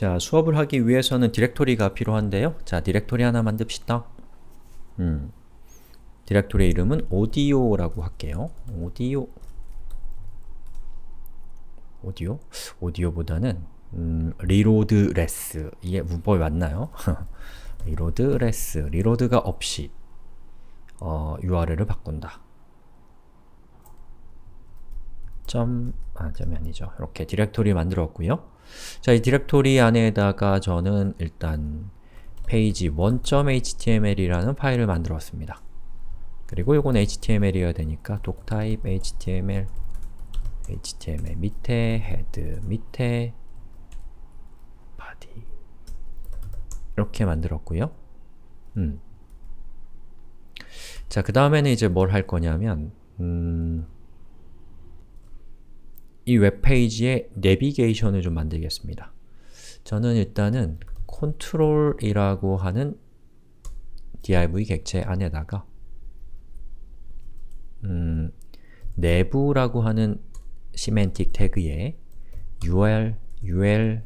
자, 수업을 하기 위해서는 디렉토리가 필요한데요. 자, 디렉토리 하나 만듭시다. 음, 디렉토리 이름은 오디오라고 할게요. 오디오 오디오? 오디오보다는 음, 리로드레스 이게 문법이 맞나요? 리로드레스 리로드가 없이 어, URL을 바꾼다. 점, 아, 점이 아니죠. 이렇게 디렉토리 만들었고요. 자, 이 디렉토리 안에다가 저는 일단 페이지 1.html이라는 파일을 만들었습니다. 그리고 이건 HTML이어야 되니까 doctype HTML HTML 밑에 헤드 밑에 body 이렇게 만들었고요. 음. 자, 그 다음에는 이제 뭘 할 거냐면 음, 이 웹페이지의 내비게이션을 좀 만들겠습니다. 저는 일단은 컨트롤이라고 하는 div 객체 안에다가 음, 내부라고 하는 시멘틱 태그에 ul, ul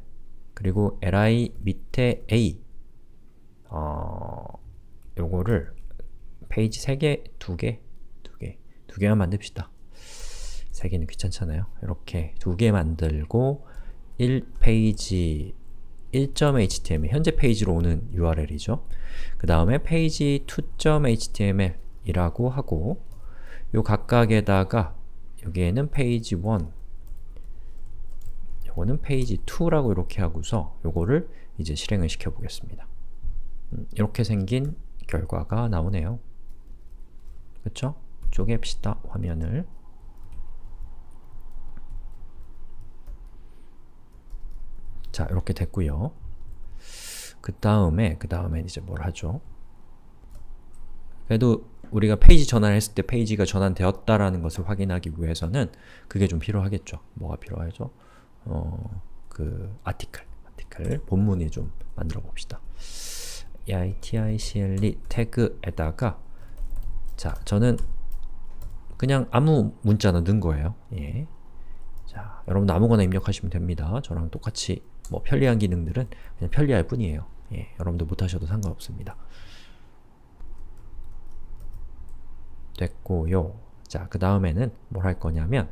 그리고 li 밑에 a 어, 요거를 페이지 3개, 2개, 2개, 2개만 만듭시다. 3개는 귀찮잖아요. 이렇게 2개 만들고 1페이지 1.html 현재 페이지로 오는 URL이죠. 그 다음에 페이지 2.html 이라고 하고 요 각각에다가 여기에는 페이지 1 요거는 페이지 2라고 이렇게 하고서 요거를 이제 실행을 시켜 보겠습니다. 음, 이렇게 생긴 결과가 나오네요. 그쵸? 쪼갭시다, 화면을. 자, 이렇게 됐고요. 그 다음에, 그 다음에 이제 뭘 하죠? 그래도 우리가 페이지 전환을 했을 때 페이지가 전환되었다라는 것을 확인하기 위해서는 그게 좀 필요하겠죠. 뭐가 필요하죠? 어, 그 아티클, 아티클 본문이 좀 만들어 봅시다. eitle 태그에다가 자, 저는 그냥 아무 문자나 넣은 거예요. 예. 자, 여러분 아무거나 입력하시면 됩니다. 저랑 똑같이 뭐 편리한 기능들은 그냥 편리할 뿐이에요. 예, 여러분도 못하셔도 상관없습니다. 됐고요. 자, 그 다음에는 뭘 할 거냐면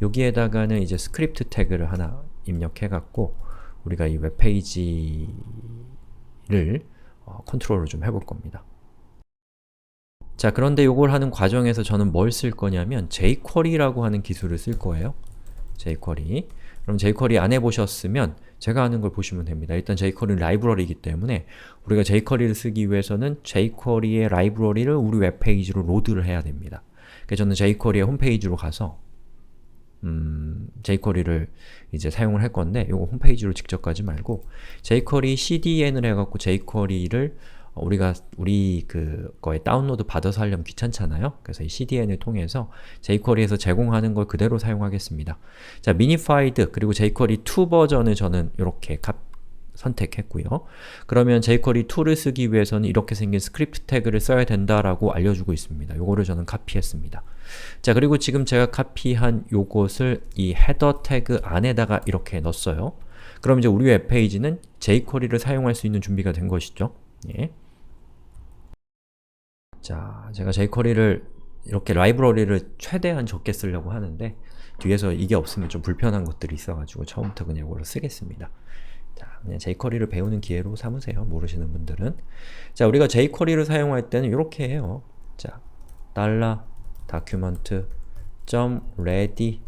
여기에다가는 이제 스크립트 태그를 하나 입력해 갖고 우리가 이 웹페이지를 어, 컨트롤을 좀 해볼 겁니다. 자, 그런데 이걸 하는 과정에서 저는 뭘 쓸 거냐면 jQuery라고 하는 기술을 쓸 거예요. jQuery. 그럼 jQuery 안 해보셨으면 제가 하는 걸 보시면 됩니다. 일단 jQuery는 라이브러리이기 때문에 우리가 jQuery를 쓰기 위해서는 jQuery의 라이브러리를 우리 웹페이지로 로드를 해야 됩니다. 그래서 저는 jQuery의 홈페이지로 가서 음, jQuery를 이제 사용을 할 건데 이거 홈페이지로 직접 가지 말고 jQuery cdn을 해갖고 jQuery를 우리가 우리 그 거에 다운로드 받아서 하려면 귀찮잖아요. 그래서 이 CDN을 통해서 jQuery에서 제공하는 걸 그대로 사용하겠습니다. 자, minified 그리고 jQuery 2 버전을 저는 이렇게 선택했고요. 그러면 jQuery 2를 쓰기 위해서는 이렇게 생긴 스크립트 태그를 써야 된다라고 알려주고 있습니다. 요거를 저는 카피했습니다. 자, 그리고 지금 제가 카피한 요것을 이 헤더 태그 안에다가 이렇게 넣었어요. 그럼 이제 우리 웹페이지는 jQuery를 사용할 수 있는 준비가 된 것이죠. 예. 자, 제가 jQuery를 이렇게 라이브러리를 최대한 적게 쓰려고 하는데 뒤에서 이게 없으면 좀 불편한 것들이 있어가지고 처음부터 그냥 이걸로 쓰겠습니다. 자, 그냥 jQuery를 배우는 기회로 삼으세요. 모르시는 분들은. 자, 우리가 jQuery를 사용할 때는 이렇게 해요. 자, 달러 document ready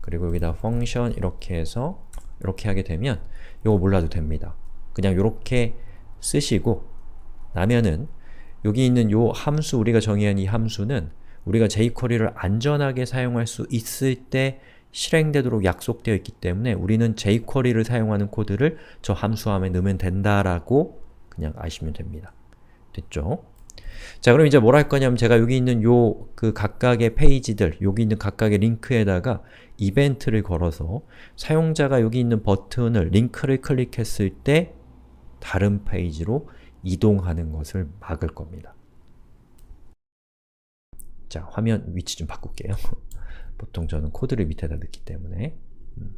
그리고 여기다 function 이렇게 해서 이렇게 하게 되면 이거 몰라도 됩니다. 그냥 이렇게 쓰시고 나면은 여기 있는 요 함수, 우리가 정의한 이 함수는 우리가 jQuery를 안전하게 사용할 수 있을 때 실행되도록 약속되어 있기 때문에 우리는 jQuery를 사용하는 코드를 저 함수함에 넣으면 된다라고 그냥 아시면 됩니다. 됐죠? 자 그럼 이제 뭘 할 거냐면 제가 여기 있는 요 그 각각의 페이지들, 여기 있는 각각의 링크에다가 이벤트를 걸어서 사용자가 여기 있는 버튼을, 링크를 클릭했을 때 다른 페이지로 이동하는 것을 막을 겁니다. 자, 화면 위치 좀 바꿀게요. 보통 저는 코드를 밑에다 넣기 때문에 음.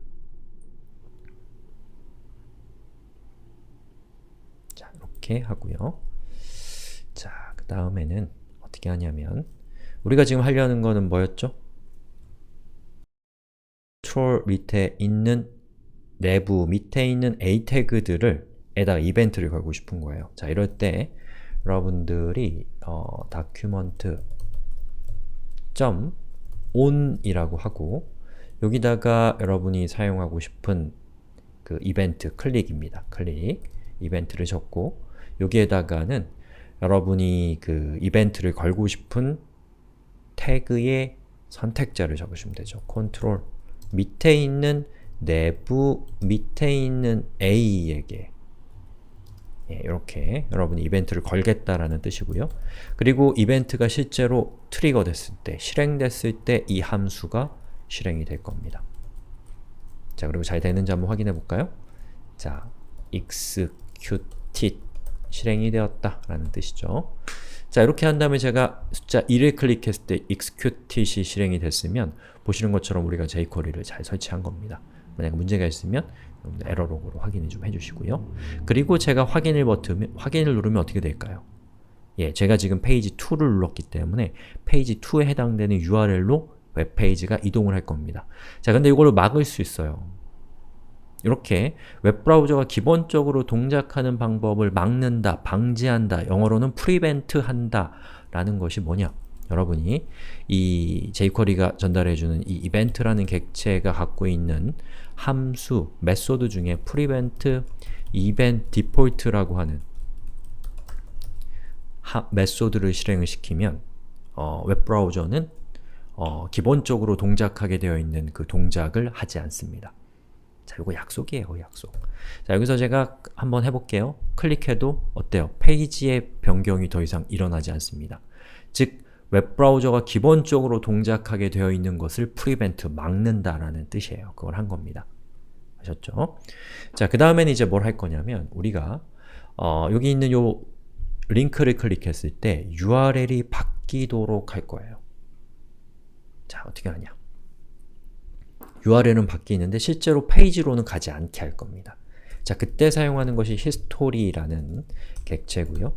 자, 이렇게 하고요. 자, 그 다음에는 어떻게 하냐면 우리가 지금 하려는 거는 뭐였죠? 컨트롤 밑에 있는 내부 밑에 있는 a 태그들을 에다가 이벤트를 걸고 싶은 거예요. 자, 이럴 때 여러분들이 어, document on이라고 하고 여기다가 여러분이 사용하고 싶은 그 이벤트 클릭입니다. 클릭 이벤트를 적고 여기에다가는 여러분이 그 이벤트를 걸고 싶은 태그의 선택자를 적으시면 되죠. 컨트롤 밑에 있는 내부 밑에 있는 A에게 예, 이렇게 여러분이 이벤트를 걸겠다라는 뜻이고요. 그리고 이벤트가 실제로 트리거 됐을 때, 실행됐을 때 이 함수가 실행이 될 겁니다. 자, 그리고 잘 되는지 한번 확인해 볼까요? 자, executed 실행이 되었다 라는 뜻이죠. 자, 이렇게 한 다음에 제가 숫자 1을 클릭했을 때 executed이 실행이 됐으면 보시는 것처럼 우리가 jQuery를 잘 설치한 겁니다. 만약 문제가 있으면 에러로그로 확인을 좀 해주시고요. 그리고 제가 확인을 버튼을 확인을 누르면 어떻게 될까요? 예, 제가 지금 페이지 2를 눌렀기 때문에 페이지 2에 해당되는 URL로 웹페이지가 이동을 할 겁니다. 자, 근데 이걸 막을 수 있어요. 이렇게 웹브라우저가 기본적으로 동작하는 방법을 막는다, 방지한다, 영어로는 prevent 한다 라는 것이 뭐냐? 여러분이 이 jQuery가 전달해주는 이 이벤트라는 객체가 갖고 있는 함수, 메소드 중에 prevent event default라고 하는 하, 메소드를 실행을 시키면 어, 웹브라우저는 어, 기본적으로 동작하게 되어 있는 그 동작을 하지 않습니다. 자, 이거 약속이에요, 약속. 자, 여기서 제가 한번 해볼게요. 클릭해도 어때요? 페이지의 변경이 더 이상 일어나지 않습니다. 즉, 웹브라우저가 기본적으로 동작하게 되어 있는 것을 prevent, 막는다라는 뜻이에요. 그걸 한 겁니다. 아셨죠? 자, 그 다음에는 이제 뭘 할 거냐면 우리가 어, 여기 있는 요 링크를 클릭했을 때 URL이 바뀌도록 할 거예요. 자, 어떻게 하냐? URL은 바뀌는데 실제로 페이지로는 가지 않게 할 겁니다. 자, 그때 사용하는 것이 history라는 객체고요.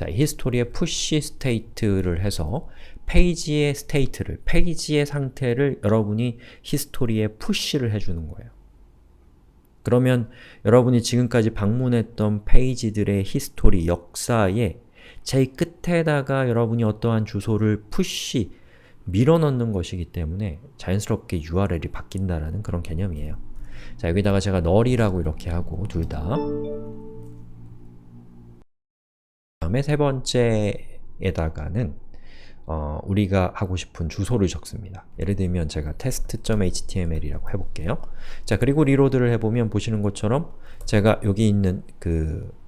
자, 히스토리의 push state를 해서 페이지의 state를, 페이지의 상태를 여러분이 히스토리에 push를 해주는 거예요. 그러면 여러분이 지금까지 방문했던 페이지들의 히스토리, 역사에 제일 끝에다가 여러분이 어떠한 주소를 push, 밀어넣는 것이기 때문에 자연스럽게 URL이 바뀐다라는 그런 개념이에요. 자, 여기다가 제가 null이라고 이렇게 하고 둘 다 다음에 세 번째에다가는 어, 우리가 하고 싶은 주소를 적습니다. 예를 들면 제가 test.html이라고 해볼게요. 자, 그리고 리로드를 해보면 보시는 것처럼 제가 여기 있는 그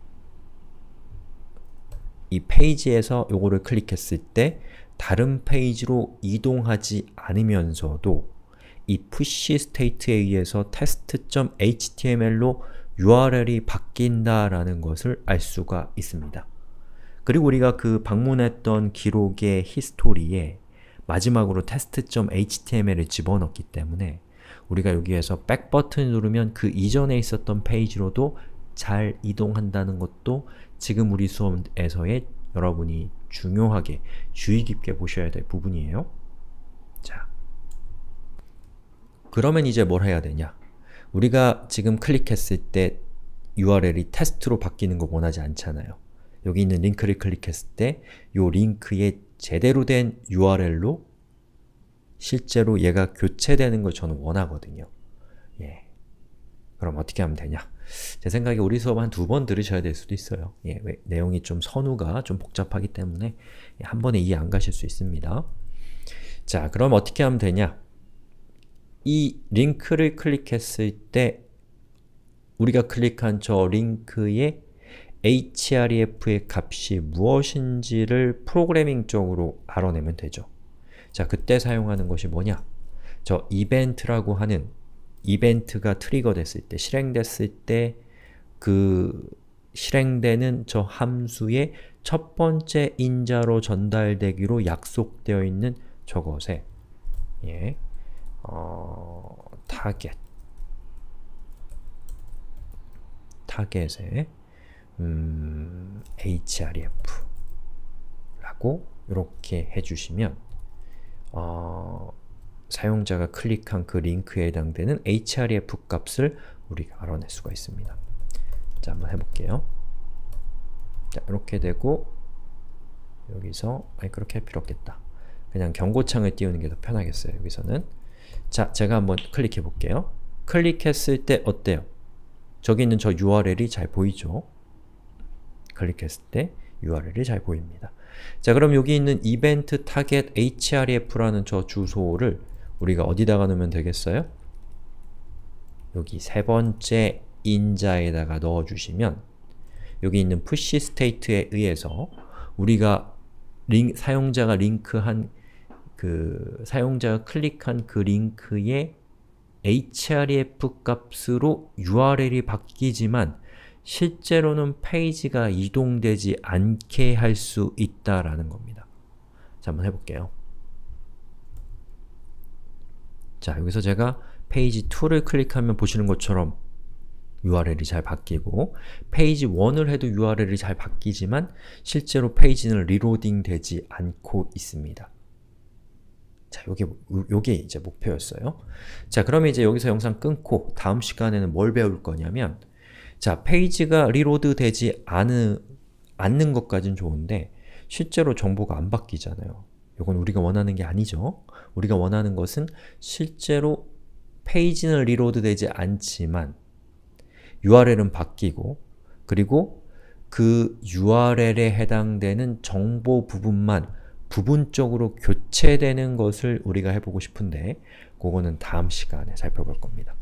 이 페이지에서 요거를 클릭했을 때 다른 페이지로 이동하지 않으면서도 이 push state에 의해서 test.html로 URL이 바뀐다라는 것을 알 수가 있습니다. 그리고 우리가 그 방문했던 기록의 히스토리에 마지막으로 test.html을 집어넣기 때문에 우리가 여기에서 백 버튼을 누르면 그 이전에 있었던 페이지로도 잘 이동한다는 것도 지금 우리 수업에서의 여러분이 중요하게 주의 깊게 보셔야 될 부분이에요. 자, 그러면 이제 뭘 해야 되냐? 우리가 지금 클릭했을 때 URL이 테스트로 바뀌는 거 원하지 않잖아요. 여기 있는 링크를 클릭했을 때 이 링크의 제대로 된 URL로 실제로 얘가 교체되는 걸 저는 원하거든요. 예. 그럼 어떻게 하면 되냐? 제 생각에 우리 수업 한 두 번 들으셔야 될 수도 있어요. 예, 왜, 내용이 좀 선우가 좀 복잡하기 때문에 한 번에 이해 안 가실 수 있습니다. 자, 그럼 어떻게 하면 되냐? 이 링크를 클릭했을 때 우리가 클릭한 저 링크의 href의 값이 무엇인지를 프로그래밍적으로 알아내면 되죠. 자, 그때 사용하는 것이 뭐냐? 저 이벤트라고 하는 이벤트가 트리거 됐을 때, 실행됐을 때 그 실행되는 저 함수의 첫 번째 인자로 전달되기로 약속되어 있는 저것에 예, 어, 타겟 타겟에 음, href 라고 이렇게 해주시면 어, 사용자가 클릭한 그 링크에 해당되는 href 값을 우리가 알아낼 수가 있습니다. 자, 한번 해볼게요. 자, 이렇게 되고 여기서 아니 그렇게 할 필요 없겠다. 그냥 경고창을 띄우는 게 더 편하겠어요. 여기서는 자, 제가 한번 클릭해 볼게요. 클릭했을 때 어때요? 저기 있는 저 URL이 잘 보이죠? 클릭했을 때 URL이 잘 보입니다. 자, 그럼 여기 있는 이벤트 타겟 href라는 저 주소를 우리가 어디다가 넣으면 되겠어요? 여기 세 번째 인자에다가 넣어주시면 여기 있는 push state에 의해서 우리가 링, 사용자가 링크한 그 사용자가 클릭한 그 링크의 href 값으로 URL이 바뀌지만 실제로는 페이지가 이동되지 않게 할 수 있다라는 겁니다. 자, 한번 해볼게요. 자, 여기서 제가 페이지 2를 클릭하면 보시는 것처럼 URL이 잘 바뀌고 페이지 1을 해도 URL이 잘 바뀌지만 실제로 페이지는 리로딩 되지 않고 있습니다. 자, 요게, 요게 이제 목표였어요. 자, 그러면 이제 여기서 영상 끊고 다음 시간에는 뭘 배울 거냐면 자, 페이지가 리로드 되지 않은, 않는 것까진 좋은데 실제로 정보가 안 바뀌잖아요. 이건 우리가 원하는 게 아니죠. 우리가 원하는 것은 실제로 페이지는 리로드 되지 않지만 URL은 바뀌고 그리고 그 URL에 해당되는 정보 부분만 부분적으로 교체되는 것을 우리가 해보고 싶은데 그거는 다음 시간에 살펴볼 겁니다.